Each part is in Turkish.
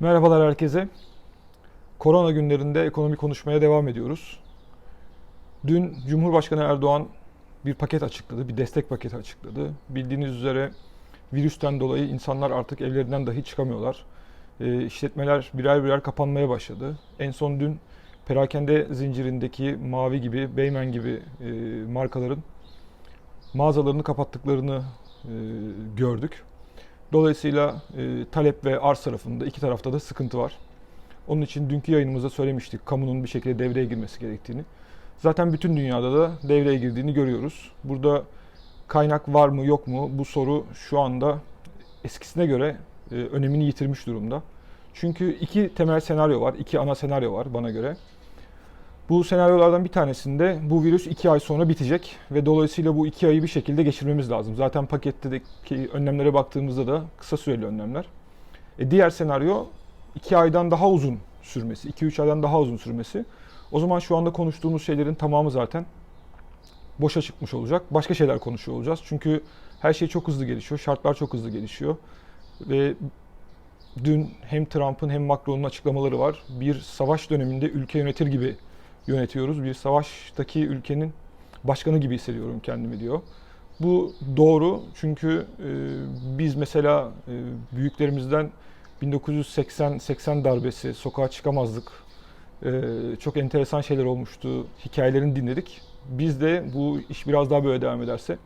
Merhabalar herkese. Korona günlerinde ekonomi konuşmaya devam ediyoruz. Dün Cumhurbaşkanı Erdoğan bir paket açıkladı, bir destek paketi açıkladı. Bildiğiniz üzere virüsten dolayı insanlar artık evlerinden dahi çıkamıyorlar. E, işletmeler birer birer kapanmaya başladı. En son dün perakende zincirindeki Mavi gibi, Beymen gibi e, markaların mağazalarını kapattıklarını e, gördük. Dolayısıyla e, talep ve arz tarafında iki tarafta da sıkıntı var. Onun için dünkü yayınımızda söylemiştik kamunun bir şekilde devreye girmesi gerektiğini. Zaten bütün dünyada da devreye girdiğini görüyoruz. Burada kaynak var mı yok mu bu soru şu anda eskisine göre e, önemini yitirmiş durumda. Çünkü iki temel senaryo var, iki ana senaryo var bana göre. Bu senaryolardan bir tanesinde bu virüs iki ay sonra bitecek ve dolayısıyla bu iki ayı bir şekilde geçirmemiz lazım. Zaten paketteki önlemlere baktığımızda da kısa süreli önlemler. E diğer senaryo iki aydan daha uzun sürmesi, iki üç aydan daha uzun sürmesi. O zaman şu anda konuştuğumuz şeylerin tamamı zaten boşa çıkmış olacak. Başka şeyler konuşuyor olacağız. Çünkü her şey çok hızlı gelişiyor, şartlar çok hızlı gelişiyor. Ve dün hem Trump'ın hem Macron'un açıklamaları var. Bir savaş döneminde ülke yönetir gibi yönetiyoruz. Bir savaştaki ülkenin başkanı gibi hissediyorum kendimi diyor. Bu doğru çünkü e, biz mesela e, büyüklerimizden 1980-80 darbesi sokağa çıkamazdık. E, çok enteresan şeyler olmuştu. Hikayelerini dinledik. Biz de bu iş biraz daha böyle devam ederse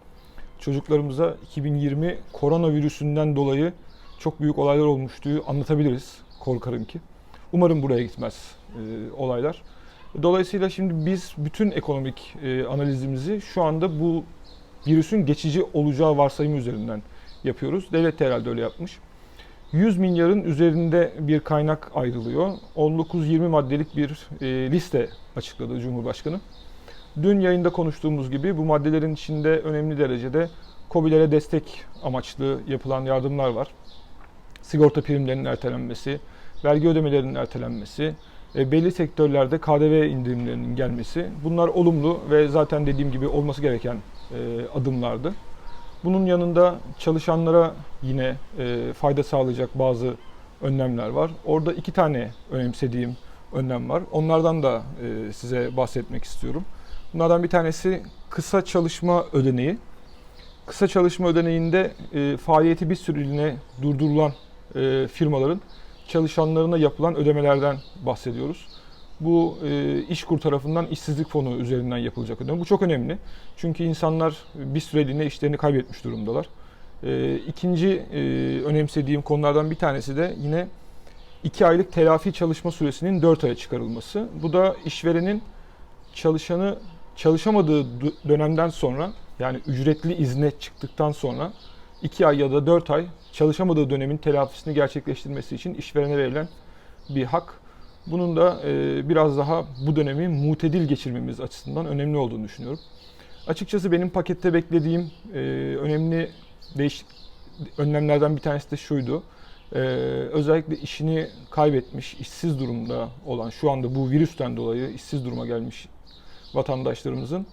çocuklarımıza 2020 koronavirüsünden dolayı çok büyük olaylar olmuştu anlatabiliriz korkarım ki. Umarım buraya gitmez e, olaylar. Dolayısıyla şimdi biz bütün ekonomik e, analizimizi şu anda bu virüsün geçici olacağı varsayımı üzerinden yapıyoruz. Devlet de herhalde öyle yapmış. 100 milyarın üzerinde bir kaynak ayrılıyor. 19-20 maddelik bir e, liste açıkladı Cumhurbaşkanı. Dün yayında konuştuğumuz gibi bu maddelerin içinde önemli derecede COBİ'lere destek amaçlı yapılan yardımlar var. Sigorta primlerinin ertelenmesi, vergi ödemelerinin ertelenmesi, belli sektörlerde KDV indirimlerinin gelmesi bunlar olumlu ve zaten dediğim gibi olması gereken e, adımlardı. Bunun yanında çalışanlara yine e, fayda sağlayacak bazı önlemler var. Orada iki tane önemsediğim önlem var. Onlardan da size bahsetmek istiyorum. Bunlardan bir tanesi kısa çalışma ödeneği. Kısa çalışma ödeneğinde faaliyeti bir süreliğine durdurulan firmaların çalışanlarına yapılan ödemelerden bahsediyoruz. Bu e, İşkur tarafından işsizlik fonu üzerinden yapılacak ödeme. Bu çok önemli. Çünkü insanlar bir süreliğine işlerini kaybetmiş durumdalar. E, ikinci e, önemsediğim konulardan bir tanesi de yine 2 aylık telafi çalışma süresinin 4 aya çıkarılması. Bu da işverenin çalışanı çalışamadığı dönemden sonra yani ücretli izne çıktıktan sonra 2 ay ya da 4 ay çalışamadığı dönemin telafisini gerçekleştirmesi için işverene verilen bir hak. Bunun da e, biraz daha bu dönemi mutedil geçirmemiz açısından önemli olduğunu düşünüyorum. Açıkçası benim pakette beklediğim e, önemli değişik önlemlerden bir tanesi de şuydu. Ee, özellikle işini kaybetmiş, işsiz durumda olan, şu anda bu virüsten dolayı işsiz duruma gelmiş vatandaşlarımızın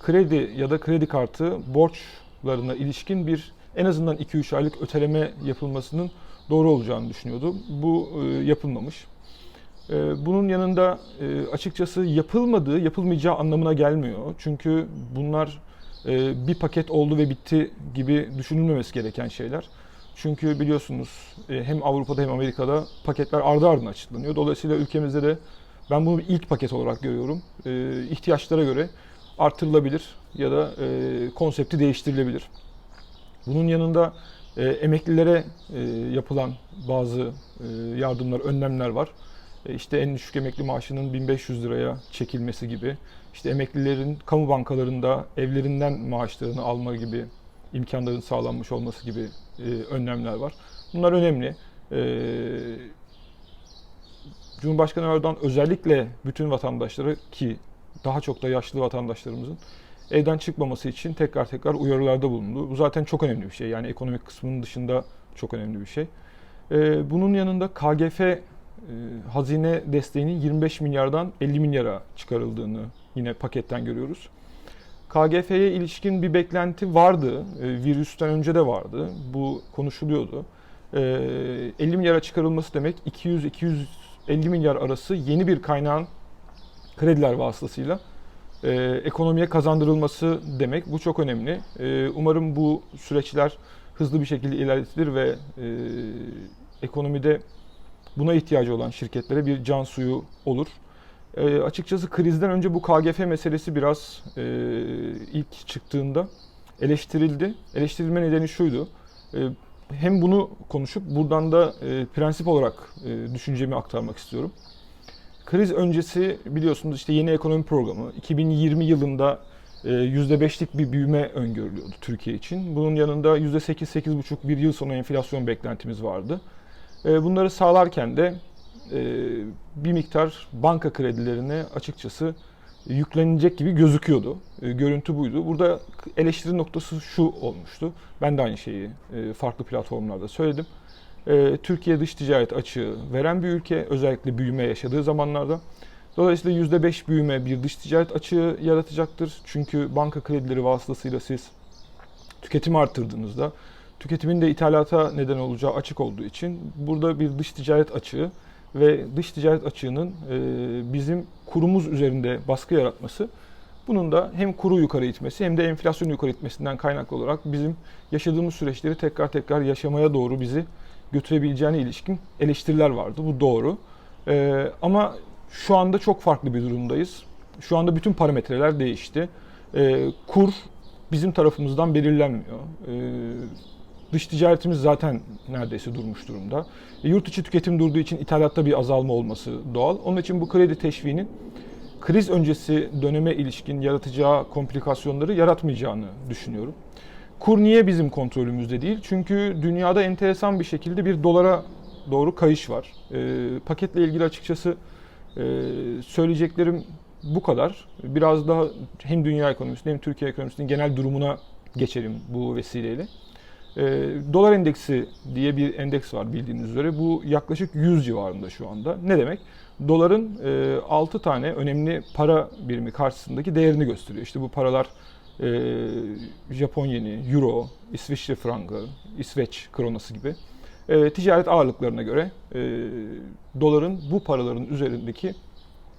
kredi ya da kredi kartı borçlarına ilişkin bir en azından 2-3 aylık öteleme yapılmasının doğru olacağını düşünüyordu. Bu e, yapılmamış. E, bunun yanında e, açıkçası yapılmadığı, yapılmayacağı anlamına gelmiyor. Çünkü bunlar bir paket oldu ve bitti gibi düşünülmemesi gereken şeyler. Çünkü biliyorsunuz hem Avrupa'da hem Amerika'da paketler ardı ardına açıklanıyor. Dolayısıyla ülkemizde de ben bunu ilk paket olarak görüyorum. İhtiyaçlara göre artırılabilir ya da konsepti değiştirilebilir. Bunun yanında e, emeklilere e, yapılan bazı e, yardımlar, önlemler var. E, işte en düşük emekli maaşının 1500 liraya çekilmesi gibi, işte emeklilerin kamu bankalarında evlerinden maaşlarını alma gibi imkanların sağlanmış olması gibi e, önlemler var. Bunlar önemli. E, Cumhurbaşkanı Erdoğan özellikle bütün vatandaşları ki daha çok da yaşlı vatandaşlarımızın evden çıkmaması için tekrar tekrar uyarılarda bulundu. Bu zaten çok önemli bir şey. Yani ekonomik kısmının dışında çok önemli bir şey. Ee, bunun yanında KGF e, hazine desteğinin 25 milyardan 50 milyara çıkarıldığını yine paketten görüyoruz. KGF'ye ilişkin bir beklenti vardı. E, virüsten önce de vardı. Bu konuşuluyordu. e, 50 milyara çıkarılması demek 200-250 milyar arası yeni bir kaynağın krediler vasıtasıyla e, ekonomiye kazandırılması demek. Bu çok önemli. E, umarım bu süreçler hızlı bir şekilde ilerletilir ve e, ekonomide buna ihtiyacı olan şirketlere bir can suyu olur. E, açıkçası krizden önce bu KGF meselesi biraz e, ilk çıktığında eleştirildi. Eleştirilme nedeni şuydu. E, hem bunu konuşup buradan da e, prensip olarak e, düşüncemi aktarmak istiyorum. Kriz öncesi biliyorsunuz işte yeni ekonomi programı 2020 yılında e, %5'lik bir büyüme öngörülüyordu Türkiye için. Bunun yanında %8-8,5 bir yıl sonu enflasyon beklentimiz vardı. E, bunları sağlarken de e, bir miktar banka kredilerine açıkçası yüklenecek gibi gözüküyordu. E, görüntü buydu. Burada eleştiri noktası şu olmuştu. Ben de aynı şeyi e, farklı platformlarda söyledim. E, Türkiye dış ticaret açığı veren bir ülke. Özellikle büyüme yaşadığı zamanlarda. Dolayısıyla %5 büyüme bir dış ticaret açığı yaratacaktır. Çünkü banka kredileri vasıtasıyla siz tüketimi arttırdığınızda tüketimin de ithalata neden olacağı açık olduğu için burada bir dış ticaret açığı ve dış ticaret açığının e, bizim kurumuz üzerinde baskı yaratması bunun da hem kuru yukarı itmesi hem de enflasyonu yukarı itmesinden kaynaklı olarak bizim yaşadığımız süreçleri tekrar tekrar yaşamaya doğru bizi götürebileceğine ilişkin eleştiriler vardı. Bu doğru. E, ama şu anda çok farklı bir durumdayız. Şu anda bütün parametreler değişti. E, kur bizim tarafımızdan belirlenmiyor. Dış ticaretimiz zaten neredeyse durmuş durumda. E, yurt içi tüketim durduğu için ithalatta bir azalma olması doğal. Onun için bu kredi teşviğinin kriz öncesi döneme ilişkin yaratacağı komplikasyonları yaratmayacağını düşünüyorum. Kur niye bizim kontrolümüzde değil? Çünkü dünyada enteresan bir şekilde bir dolara doğru kayış var. E, paketle ilgili açıkçası e, söyleyeceklerim bu kadar. Biraz daha hem dünya ekonomisinin hem Türkiye ekonomisinin genel durumuna geçelim bu vesileyle. E, dolar endeksi diye bir endeks var bildiğiniz üzere. Bu yaklaşık 100 civarında şu anda. Ne demek? Doların e, 6 tane önemli para birimi karşısındaki değerini gösteriyor. İşte bu paralar e, Japon yeni, Euro, İsviçre frangı, İsveç kronası gibi e, ticaret ağırlıklarına göre e, doların bu paraların üzerindeki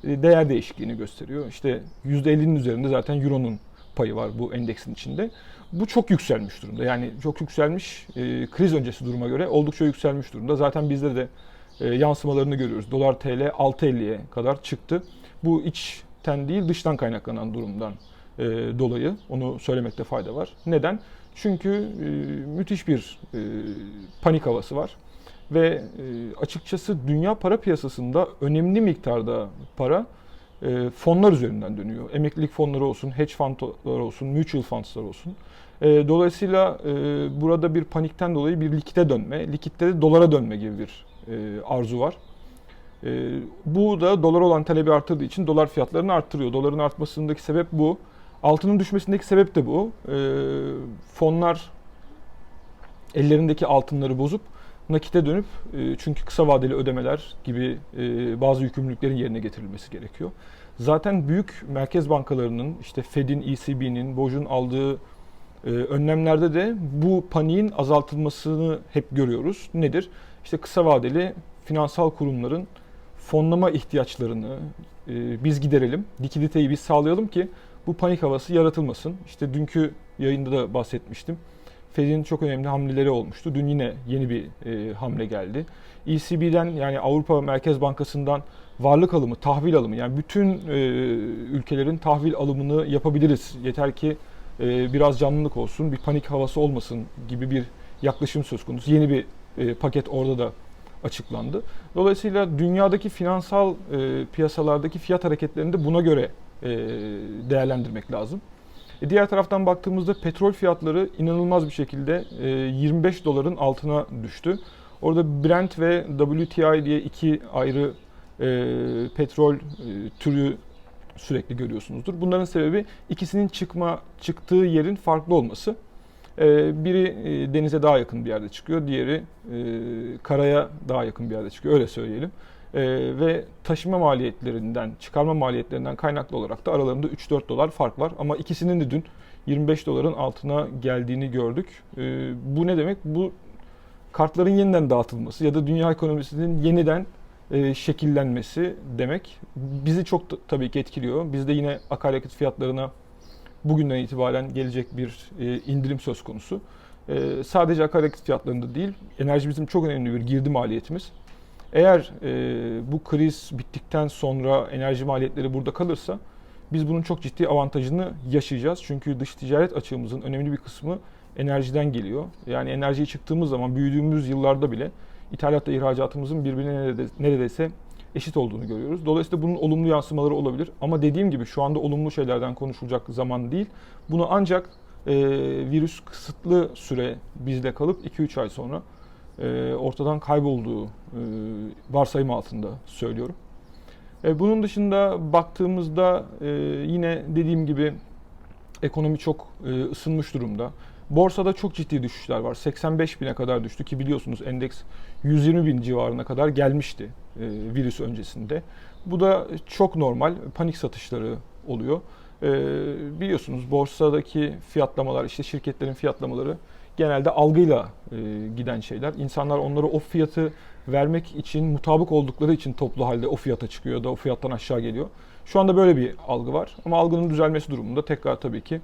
e, değer değişikliğini gösteriyor. İşte %50'nin üzerinde zaten Euro'nun payı var bu endeksin içinde. Bu çok yükselmiş durumda. Yani çok yükselmiş, e, kriz öncesi duruma göre oldukça yükselmiş durumda. Zaten bizde de e, yansımalarını görüyoruz. Dolar TL 6.50'ye kadar çıktı. Bu içten değil dıştan kaynaklanan durumdan e, dolayı onu söylemekte fayda var. Neden? Çünkü e, müthiş bir e, panik havası var. Ve e, açıkçası dünya para piyasasında önemli miktarda para e, fonlar üzerinden dönüyor. Emeklilik fonları olsun, hedge fundlar olsun, mutual fundslar olsun. E, dolayısıyla e, burada bir panikten dolayı bir likite dönme, likitte de dolara dönme gibi bir e, arzu var. E, bu da dolar olan talebi arttırdığı için dolar fiyatlarını arttırıyor. Doların artmasındaki sebep bu. Altının düşmesindeki sebep de bu. E, fonlar ellerindeki altınları bozup nakite dönüp e, çünkü kısa vadeli ödemeler gibi e, bazı yükümlülüklerin yerine getirilmesi gerekiyor. Zaten büyük merkez bankalarının işte Fed'in, ECB'nin, BOJ'un aldığı e, önlemlerde de bu paniğin azaltılmasını hep görüyoruz. Nedir? İşte kısa vadeli finansal kurumların fonlama ihtiyaçlarını biz giderelim, likiditeyi biz sağlayalım ki bu panik havası yaratılmasın. İşte dünkü yayında da bahsetmiştim. Fed'in çok önemli hamleleri olmuştu. Dün yine yeni bir e, hamle geldi. ECB'den yani Avrupa Merkez Bankası'ndan varlık alımı, tahvil alımı yani bütün e, ülkelerin tahvil alımını yapabiliriz. Yeter ki e, biraz canlılık olsun, bir panik havası olmasın gibi bir yaklaşım söz konusu. Yeni bir e, paket orada da açıklandı. Dolayısıyla dünyadaki finansal e, piyasalardaki fiyat hareketlerini de buna göre değerlendirmek lazım. E diğer taraftan baktığımızda petrol fiyatları inanılmaz bir şekilde 25 e, doların altına düştü. Orada Brent ve WTI diye iki ayrı e, petrol türü sürekli görüyorsunuzdur. Bunların sebebi ikisinin çıkma çıktığı yerin farklı olması. Biri denize daha yakın bir yerde çıkıyor, diğeri karaya daha yakın bir yerde çıkıyor. Öyle söyleyelim e, ve taşıma maliyetlerinden, çıkarma maliyetlerinden kaynaklı olarak da aralarında 3-4 dolar fark var. Ama ikisinin de dün 25 doların altına geldiğini gördük. E, bu ne demek? Bu kartların yeniden dağıtılması ya da dünya ekonomisinin yeniden e, şekillenmesi demek. Bizi çok da- tabii ki etkiliyor. Bizde yine akaryakıt fiyatlarına bugünden itibaren gelecek bir e, indirim söz konusu. E, sadece akaryakıt fiyatlarında değil, enerji bizim çok önemli bir girdi maliyetimiz. Eğer e, bu kriz bittikten sonra enerji maliyetleri burada kalırsa biz bunun çok ciddi avantajını yaşayacağız. Çünkü dış ticaret açığımızın önemli bir kısmı enerjiden geliyor. Yani enerjiye çıktığımız zaman büyüdüğümüz yıllarda bile ithalatla ihracatımızın birbirine nerede- neredeyse eşit olduğunu görüyoruz. Dolayısıyla bunun olumlu yansımaları olabilir. Ama dediğim gibi şu anda olumlu şeylerden konuşulacak zaman değil. Bunu ancak e, virüs kısıtlı süre bizde kalıp 2-3 ay sonra e, ortadan kaybolduğu e, varsayım altında söylüyorum. E, bunun dışında baktığımızda yine dediğim gibi ekonomi çok ısınmış durumda. Borsada çok ciddi düşüşler var. 85 bine kadar düştü ki biliyorsunuz endeks 120 bin civarına kadar gelmişti virüs öncesinde. Bu da çok normal. Panik satışları oluyor. Biliyorsunuz borsadaki fiyatlamalar, işte şirketlerin fiyatlamaları genelde algıyla e, giden şeyler. İnsanlar onları o fiyatı vermek için mutabık oldukları için toplu halde o fiyata çıkıyor da o fiyattan aşağı geliyor. Şu anda böyle bir algı var ama algının düzelmesi durumunda tekrar tabii ki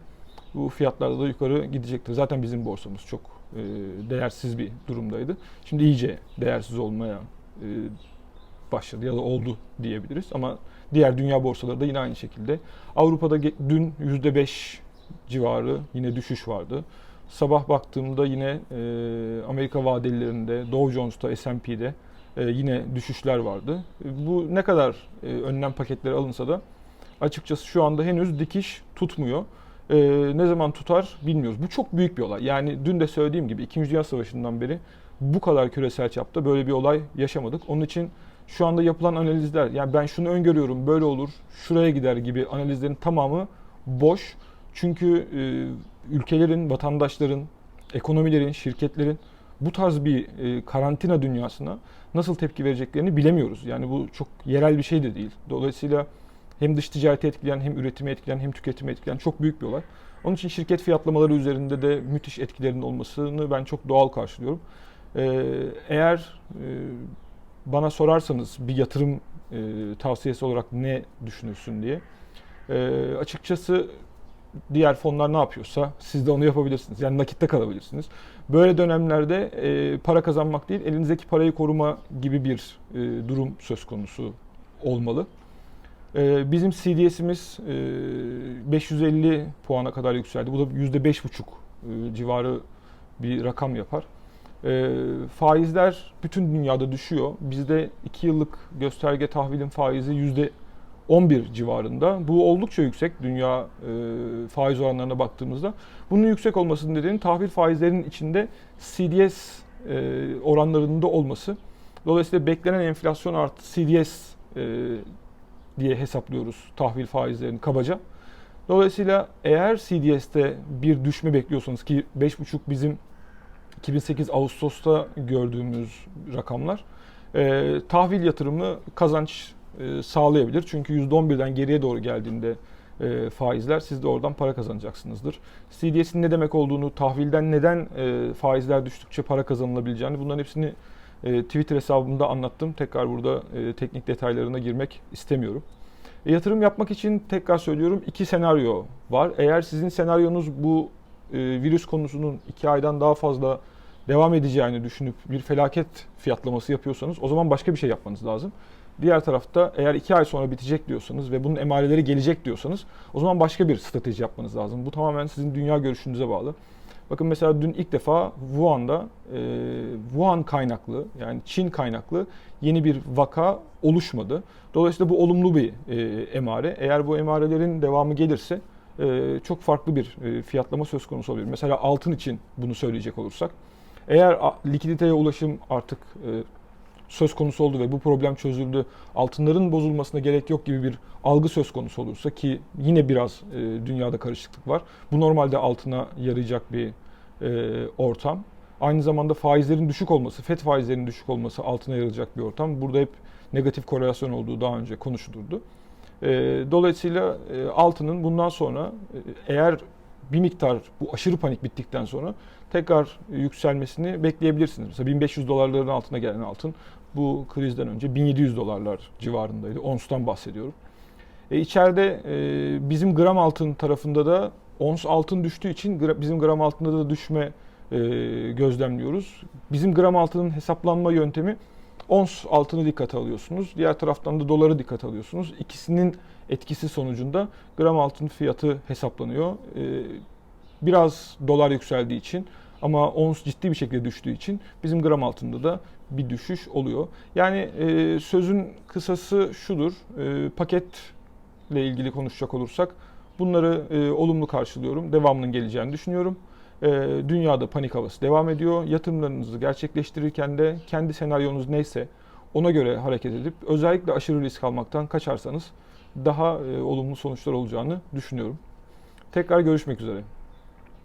bu fiyatlarda da yukarı gidecektir. Zaten bizim borsamız çok e, değersiz bir durumdaydı. Şimdi iyice değersiz olmaya e, başladı ya da oldu diyebiliriz ama diğer dünya borsaları da yine aynı şekilde. Avrupa'da dün %5 civarı yine düşüş vardı. Sabah baktığımda yine e, Amerika vadelilerinde, Dow Jones'ta, S&P'de e, yine düşüşler vardı. Bu ne kadar e, önlem paketleri alınsa da açıkçası şu anda henüz dikiş tutmuyor. E, ne zaman tutar bilmiyoruz. Bu çok büyük bir olay. Yani dün de söylediğim gibi 2. Dünya Savaşı'ndan beri bu kadar küresel çapta böyle bir olay yaşamadık. Onun için şu anda yapılan analizler, yani ben şunu öngörüyorum, böyle olur, şuraya gider gibi analizlerin tamamı boş. Çünkü e, ülkelerin, vatandaşların, ekonomilerin, şirketlerin bu tarz bir e, karantina dünyasına nasıl tepki vereceklerini bilemiyoruz. Yani bu çok yerel bir şey de değil. Dolayısıyla hem dış ticareti etkileyen, hem üretimi etkileyen, hem tüketimi etkileyen çok büyük bir olay. Onun için şirket fiyatlamaları üzerinde de müthiş etkilerinin olmasını ben çok doğal karşılıyorum. E, eğer e, bana sorarsanız bir yatırım tavsiyesi olarak ne düşünürsün diye. Açıkçası diğer fonlar ne yapıyorsa siz de onu yapabilirsiniz. Yani nakitte kalabilirsiniz. Böyle dönemlerde e, para kazanmak değil, elinizdeki parayı koruma gibi bir e, durum söz konusu olmalı. E, bizim CDS'imiz e, 550 puana kadar yükseldi. Bu da %5,5 e, civarı bir rakam yapar. E, faizler bütün dünyada düşüyor. Bizde 2 yıllık gösterge tahvilin faizi 11 civarında. Bu oldukça yüksek dünya e, faiz oranlarına baktığımızda. Bunun yüksek olmasının nedeni tahvil faizlerinin içinde CDS e, oranlarında olması. Dolayısıyla beklenen enflasyon artı CDS e, diye hesaplıyoruz tahvil faizlerini kabaca. Dolayısıyla eğer CDS'te bir düşme bekliyorsanız ki 5,5 bizim 2008 Ağustos'ta gördüğümüz rakamlar e, tahvil yatırımı kazanç sağlayabilir. Çünkü %11'den geriye doğru geldiğinde e, faizler siz de oradan para kazanacaksınızdır. CDS'in ne demek olduğunu, tahvilden neden e, faizler düştükçe para kazanılabileceğini bunların hepsini e, Twitter hesabımda anlattım. Tekrar burada e, teknik detaylarına girmek istemiyorum. E, yatırım yapmak için tekrar söylüyorum iki senaryo var. Eğer sizin senaryonuz bu e, virüs konusunun iki aydan daha fazla devam edeceğini düşünüp bir felaket fiyatlaması yapıyorsanız o zaman başka bir şey yapmanız lazım. Diğer tarafta eğer iki ay sonra bitecek diyorsanız ve bunun emareleri gelecek diyorsanız o zaman başka bir strateji yapmanız lazım. Bu tamamen sizin dünya görüşünüze bağlı. Bakın mesela dün ilk defa Wuhan'da e, Wuhan kaynaklı yani Çin kaynaklı yeni bir vaka oluşmadı. Dolayısıyla bu olumlu bir e, emare. Eğer bu emarelerin devamı gelirse e, çok farklı bir e, fiyatlama söz konusu olabilir. Mesela altın için bunu söyleyecek olursak. Eğer likiditeye ulaşım artık e, söz konusu oldu ve bu problem çözüldü, altınların bozulmasına gerek yok gibi bir algı söz konusu olursa ki yine biraz e, dünyada karışıklık var. Bu normalde altına yarayacak bir e, ortam. Aynı zamanda faizlerin düşük olması, FED faizlerinin düşük olması altına yarayacak bir ortam. Burada hep negatif korelasyon olduğu daha önce konuşulurdu. E, dolayısıyla e, altının bundan sonra e, eğer bir miktar bu aşırı panik bittikten sonra tekrar yükselmesini bekleyebilirsiniz. Mesela 1500 dolarların altına gelen altın bu krizden önce 1700 dolarlar civarındaydı. Ons'tan bahsediyorum. E, içeride e, bizim gram altın tarafında da ons altın düştüğü için gra- bizim gram altında da düşme e, gözlemliyoruz. Bizim gram altının hesaplanma yöntemi ons altını dikkate alıyorsunuz. Diğer taraftan da doları dikkate alıyorsunuz. İkisinin etkisi sonucunda gram altın fiyatı hesaplanıyor. E, biraz dolar yükseldiği için ama ons ciddi bir şekilde düştüğü için bizim gram altında da bir düşüş oluyor. Yani e, sözün kısası şudur. E, paketle ilgili konuşacak olursak bunları e, olumlu karşılıyorum. Devamının geleceğini düşünüyorum. E, dünyada panik havası devam ediyor. Yatırımlarınızı gerçekleştirirken de kendi senaryonuz neyse ona göre hareket edip özellikle aşırı risk almaktan kaçarsanız daha e, olumlu sonuçlar olacağını düşünüyorum. Tekrar görüşmek üzere.